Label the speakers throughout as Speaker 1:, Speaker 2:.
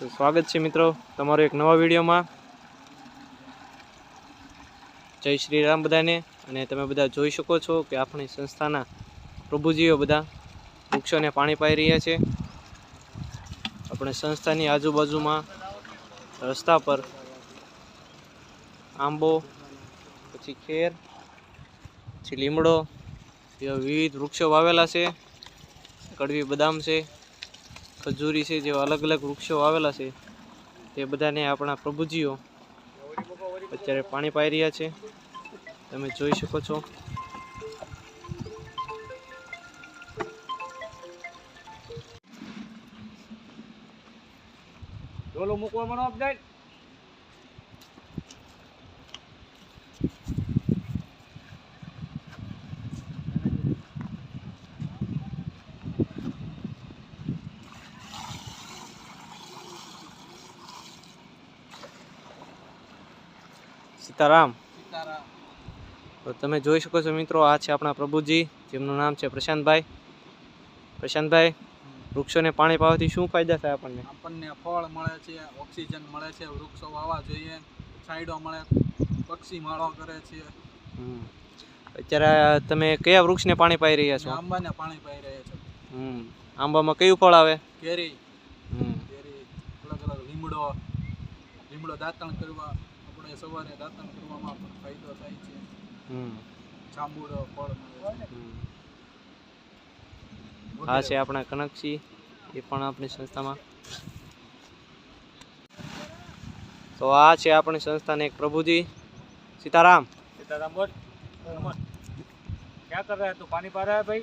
Speaker 1: તો સ્વાગત છે મિત્રો તમારો એક નવા વિડીયોમાં. જય શ્રી રામ બધાને. અને તમે બધા જોઈ શકો છો કે આપણી સંસ્થાના પ્રભુજીઓ બધા વૃક્ષોને પાણી પાઈ રહ્યા છે. આપણે સંસ્થાની આજુબાજુમાં રસ્તા પર આંબો, પછી ખેર, પછી લીમડો, એવા વિવિધ વૃક્ષો વાવેલા છે. કડવી બદામ છે. ખજૂરી છે, જેવા અલગ અલગ વૃક્ષો આવેલા છે, તે બધાને આપણા પ્રભુજીઓ અત્યારે પાણી પાઈ રહ્યા છે. તમે જોઈ શકો છો.
Speaker 2: ડોલો મૂકવા મળો અપડેટ.
Speaker 1: સીતારામ. તો તમે જોઈ શકો છો મિત્રો આ છે આપણા પ્રભુજી જેમનું નામ છે પ્રશાંતભાઈ. પ્રશાંતભાઈ વૃક્ષોને પાણી પાવાથી શું ફાયદા થાય આપણને?
Speaker 2: આપણને ફળ મળે છે ઓક્સિજન મળે છે વૃક્ષો વાવવા જોઈએ છાંયડો મળે પક્ષી માળો કરે છે.
Speaker 1: અત્યારે તમે કયા વૃક્ષને પાણી પાઈ રહ્યા છો?
Speaker 2: આંબાને પાણી પાઈ રહ્યા છો.
Speaker 1: હમ. આંબામાં કયું ફળ આવે?
Speaker 2: કેરી.
Speaker 1: હમ.
Speaker 2: કેરી અલગ અલગ લીમડો લીમડો દાંતણ કરવા. આપણે સવારે દાંતણ કરવામાં પણ ફાયદો થાય છે
Speaker 1: હમ
Speaker 2: જાંબુડો ફળ મળે છે
Speaker 1: હમ. આ છે આપણા કનકસિંહ એ પણ આપણી સંસ્થામાં તો આ છે આપણી સંસ્થાના એક પ્રભુજી સીતારામ
Speaker 2: सीताराम बोल क्या कर रहा है तू पानी पा रहा है भाई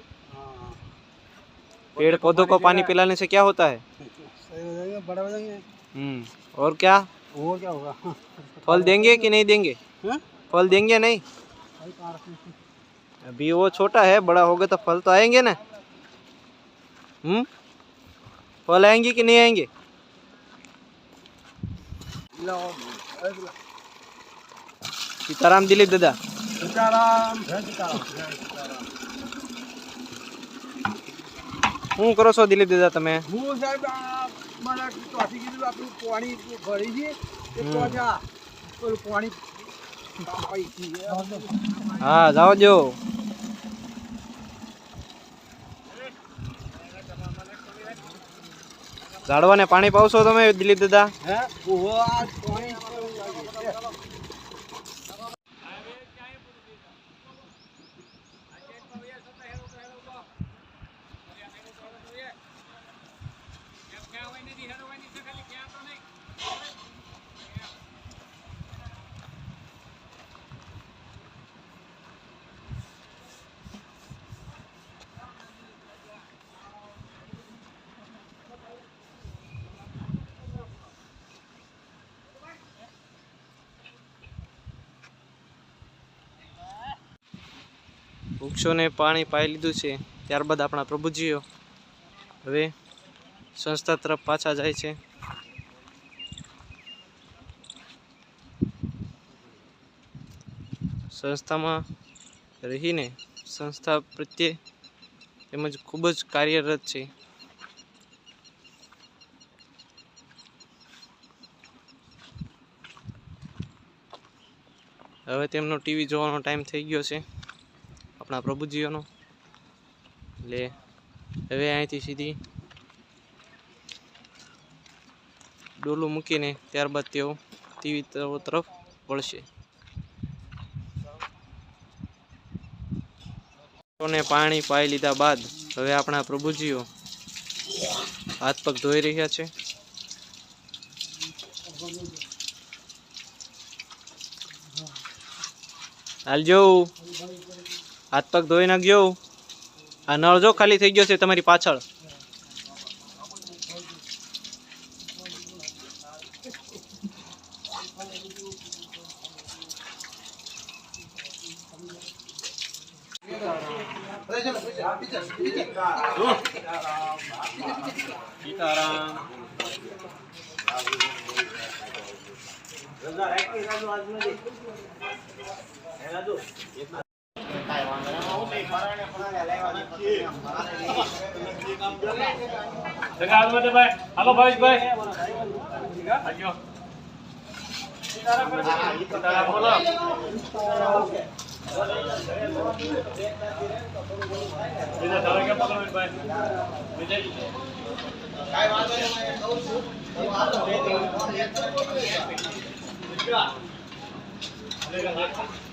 Speaker 1: पेड़ पौधों को पानी पिलाने से क्या होता है
Speaker 2: सही हो जाएंगे बड़े हो जाएंगे
Speaker 1: हम्म और क्या
Speaker 2: वो क्या होगा
Speaker 1: फल देंगे कि नहीं देंगे
Speaker 2: हैं?
Speaker 1: फल देंगे नहीं अभी वो छोटा है बड़ा होगा तो फल तो आएंगे ना हम्म फल आएंगे कि नहीं आएंगे सीताराम दिलीप दादा
Speaker 2: सीताराम जय सीताराम जय सीताराम
Speaker 1: શું કરો છો દિલીપ દાદા તમે
Speaker 2: હું સાહેબ આ મને ચોથી કીધું આપણું પાણી ભરી છે એ તો જા. પેલું પાણી
Speaker 1: હા જાઓ જો. ઝાડવાને પાણી પાવશો તમે દિલીપ દાદા?
Speaker 2: હે?
Speaker 1: વૃક્ષોને પાણી પાઈ લીધું છે, ત્યારબાદ આપણા પ્રભુજીઓ હવે સંસ્થા તરફ પાછા જાય છે. સંસ્થામાં રહીને સંસ્થા પ્રત્યે તેમજ ખૂબ જ કાર્યરત છે. હવે તેમનો ટીવી જોવાનો ટાઈમ થઈ ગયો છે. આપણા પ્રભુજીઓનો. એટલે હવે અહીંથી સીધી ડોલું મૂકીને ત્યારબાદ તેઓ ટીવી તરફ વળશે. ને પાણી પાઈ લીધા બાદ હવે આપણા પ્રભુજીઓ હાથ પગ ધોઈ રહ્યા છે. હાલજો. હાથ પગ ધોઈ નાખજો આ નળ જો ખાલી થઈ ગયો છે તમારી પાછળ. સીતારામ.
Speaker 3: હાલો ભાવેશભાઈ સીતારામ બોલો બીજા તારે કેમ પકડવાનું ભાઈ. વિજય કોણ રણજીત છે.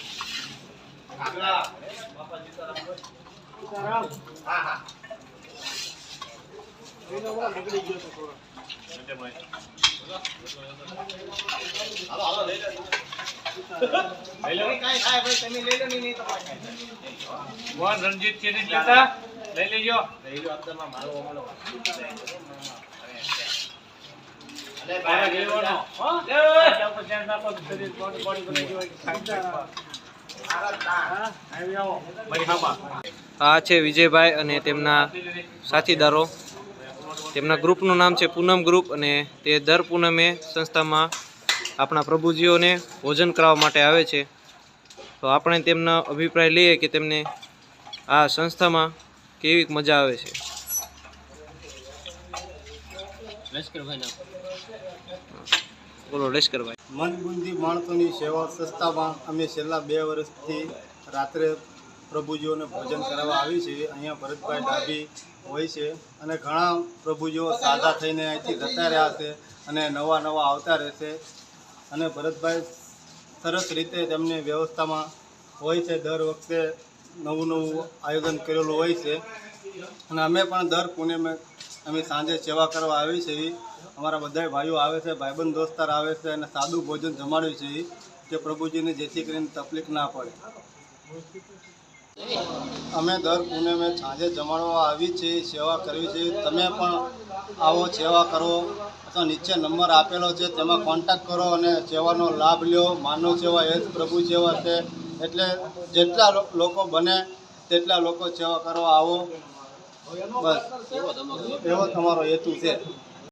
Speaker 3: નથી લેતા લઈ લેજો લઈ લો અત્યારમાં મારો અમારો અરે તારે લેવાનો. હો? દેવ ત્યાં ઉપર ધ્યાન રાખો, શરીર body- body બનાવી દેવાય.
Speaker 1: આ છે વિજયભાઈ અને તેમના સાથીદારો. તેમના ગ્રુપનું નામ છે પૂનમ ગ્રુપ અને તે દર પૂનમે સંસ્થામાં આપણા પ્રભુજીઓને ભોજન કરાવવા માટે આવે છે. તો આપણે તેમનો અભિપ્રાય લઈએ કે તેમને આ સંસ્થામાં કેવી મજા આવે છે. બોલો લશ્કરભાઈ.
Speaker 4: મનબુંદી માણસોની સેવા સંસ્થામાં અમે છેલ્લા બે વર્ષથી રાત્રે પ્રભુજીઓને ભોજન કરાવવા આવી છે. અહીંયા ભરતભાઈ ડાભી હોય છે અને ઘણા પ્રભુજીઓ સાજા થઈને અહીંથી જતા રહ્યા છે અને નવા નવા આવતા રહેશે અને ભરતભાઈ સરસ રીતે તેમની વ્યવસ્થામાં હોય છે. દર વખતે નવું નવું આયોજન કરેલું હોય છે. અને અમે પણ દર પુણ્યમાં અમે સાંજે સેવા કરવા આવી છે. અમારા બધા ભાઈઓ આવે છે, ભાઈબંધ, દોસ્તાર આવે છે અને સાદું ભોજન જમાડ્યું છે કે પ્રભુજીને જેથી કરીને તકલીફ ના પડે. અમે દર પૂનમે સાંજે જમાડવા આવી છે, સેવા કરવી છે. તમે પણ આવો, સેવા કરો અથવા નીચે નંબર આપેલો છે, તેમાં કોન્ટેક્ટ કરો અને સેવાનો લાભ લ્યો. માનવ સેવા એ જ પ્રભુ સેવા છે. એટલે જેટલા લોકો બને, તેટલા લોકો સેવા કરવા આવો. બસ એવો તમારો હેતુ છે.